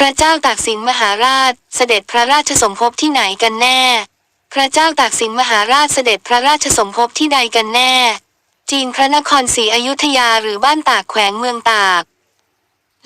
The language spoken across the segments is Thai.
พระเจ้าตากสินมหาราช เสด็จพระราชสมภพที่ไหนกันแน่ พระเจ้าตากสินมหาราชเสด็จพระราชสมภพที่ใดกันแน่ จีนพระนครศรีอยุธยาหรือบ้านตากแขวงเมืองตาก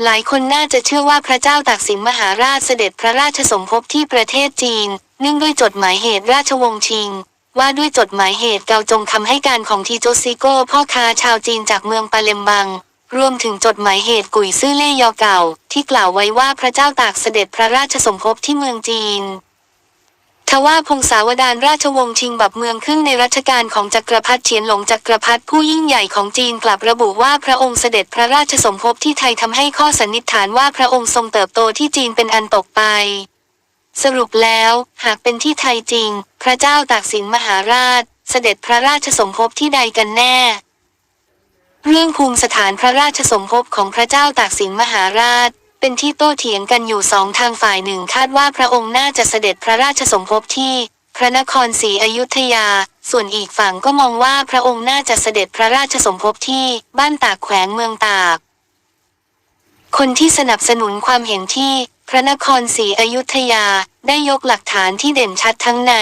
หลายคนน่าจะเชื่อว่าพระเจ้าตากสินมหาราชเสด็จพระราชสมภพที่ประเทศจีน เนื่องด้วยจดหมายเหตุราชวงศ์ชิง ว่าด้วยจดหมายเหตุเกาจงคำให้การของทีโจซิโก้พ่อค้าชาวจีนจากเมืองปาเลมบัง รวมถึงจดหมายเหตุกุยซื่อเล่ยอเก่า ที่กล่าวไว้ว่าพระเจ้าตากเสด็จพระราชสมภพที่เมืองจีนทว่าพงศาวดารราชวงศ์ชิงบับเมืองครึ่งในรัชกาลของจักรพรรดิเฉียนหลงจักรพรรดิผู้ยิ่งใหญ่ของจีนกลับระบุว่าพระองค์เสด็จพระราชสมภพที่ไทยทำให้ข้อสันนิษฐานว่าพระองค์ทรงเติบโตที่จีนเป็นอันตกไป สรุปแล้ว หากเป็นที่ไทยจริง พระเจ้าตากสินมหาราช เสด็จพระราชสมภพที่ใดกันแน่ เรื่องภูมิสถานพระราชสมภพของพระเจ้าตากสินมหาราช เป็นที่โต้เถียงกันอยู่สองทางฝ่ายหนึ่งคาดว่าพระองค์น่าจะเสด็จพระราชสมภพที่ พระนครศรีอยุธยา ส่วนอีกฝั่งก็มองว่าพระองค์น่าจะเสด็จพระราชสมภพที่บ้านตากแขวงเมืองตาก คนที่สนับสนุนความเห็นที่ พระนครศรีอยุธยาได้ยกหลักฐานที่เด่นชัดทั้งใน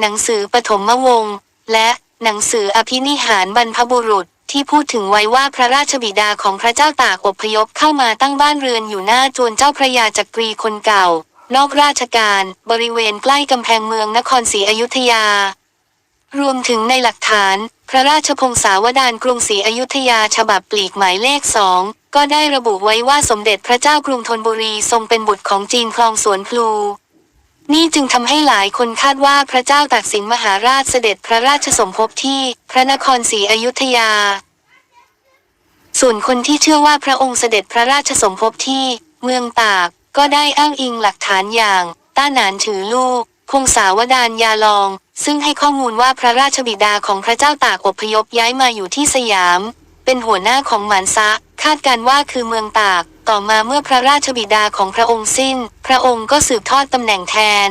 หนังสือปฐมวงศ์และหนังสืออภินิหารบรรพบุรุษ ที่พูดถึงไว้ว่าพระราชบิดาของพระเจ้าตากอพยพเข้ามาตั้งบ้านเรือนอยู่หน้าจวนเจ้าพระยาจักรีคนเก่า นอกราชการ บริเวณใกล้กำแพงเมืองนครศรีอยุธยา รวมถึงในหลักฐาน พระราชพงศาวดารกรุงศรีอยุธยาฉบับปลีกหมายเลขสองก็ได้ระบุไว้ว่าสมเด็จพระเจ้ากรุงธนบุรีทรงเป็นบุตรของจีนคลองสวนพลู นี่จึงทำให้หลายคนคาดว่าพระเจ้าตากสินมหาราชเสด็จพระราชสมภพที่พระนครศรีอยุธยา ส่วนคนที่เชื่อว่าพระองค์เสด็จพระราชสมภพที่เมืองตากก็ได้อ้างอิงหลักฐานอย่าง ต้าหนานถือลูก พงศาวดารยาลอง ซึ่งให้ข้อมูลว่าพระราชบิดาของพระเจ้าตากอพยพย้ายมาอยู่ที่สยาม เป็นหัวหน้าของหมานซะ คาดการว่าคือเมืองตาก ต่อมาเมื่อพระราชบิดาของพระองค์สิ้น พระองค์ก็สืบทอดตำแหน่งแทน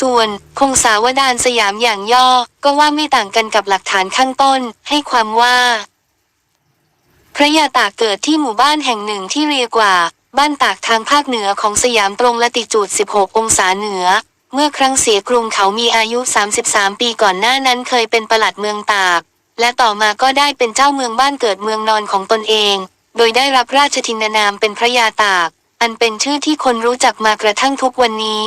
ส่วนพงศาวดารสยามอย่างย่อ ก็ว่าไม่ต่างกันกับหลักฐานข้างต้น ให้ความว่า พระยาตากเกิดที่หมู่บ้านแห่งหนึ่งที่เรียกว่า บ้านตากทางภาคเหนือของสยามตรงละติจูด 16 องศาเหนือ เมื่อครั้งเสียกรุงเขามีอายุ 33 ปีก่อนหน้านั้นเคยเป็นประหลัดเมืองตาก และต่อมาก็ได้เป็นเจ้าเมืองบ้านเกิดเมืองนอนของตนเอง โดยได้รับราชทินนามเป็นพระยาตาก อันเป็นชื่อที่คนรู้จักมากระทั่งทุกวันนี้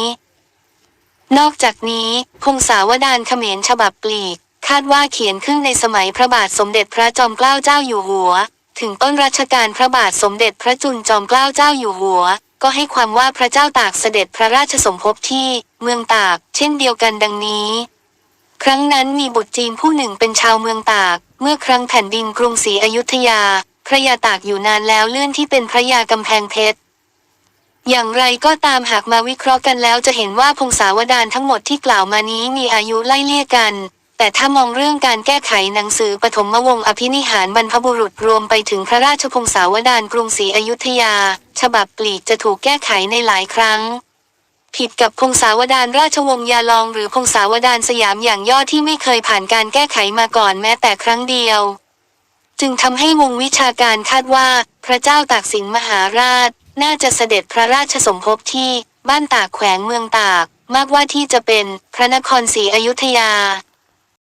นอกจากนี้พงศาวดารเขมรฉบับปลีก คาดว่าเขียนขึ้นในสมัยพระบาทสมเด็จพระจอมเกล้าเจ้าอยู่หัว ถึงต้นรัชกาลพระบาทสมเด็จพระจุลจอมเกล้าเจ้าอยู่หัว ก็ให้ความว่าพระเจ้าตากเสด็จพระราชสมภพที่ เมืองตาก เช่นเดียวกันดังนี้ครั้งนั้นมีบุตรจีนผู้หนึ่งเป็นชาวเมืองตาก เมื่อครั้งแผ่นดินกรุงศรีอยุธยา พระยาตากอยู่นานแล้วเลื่อนที่เป็นพระยากำแพงเพชรอย่างไรก็ตามหากมาวิเคราะห์กันแล้วจะเห็นว่าพงศาวดารทั้งหมดที่กล่าวมานี้มีอายุไล่เลี่ยกัน แต่ถ้ามองเรื่องการแก้ไขหนังสือปฐมวงศ์อภินิหารบรรพบุรุษรวมไปถึงพระราชพงศาวดารกรุงศรีอยุธยา ฉบับปลีกจะถูกแก้ไขในหลายครั้ง ผิดกับพงศาวดารราชวงศ์ยาลองหรือพงศาวดารสยามอย่างย่อที่ไม่เคยผ่านการแก้ไขมาก่อนแม้แต่ครั้งเดียว จึงทำให้วงวิชาการคาดว่า พระเจ้าตากสินมหาราช น่าจะเสด็จพระราชสมภพที่บ้านตากแขวงเมืองตาก มากว่าที่จะเป็นพระนครศรีอยุธยา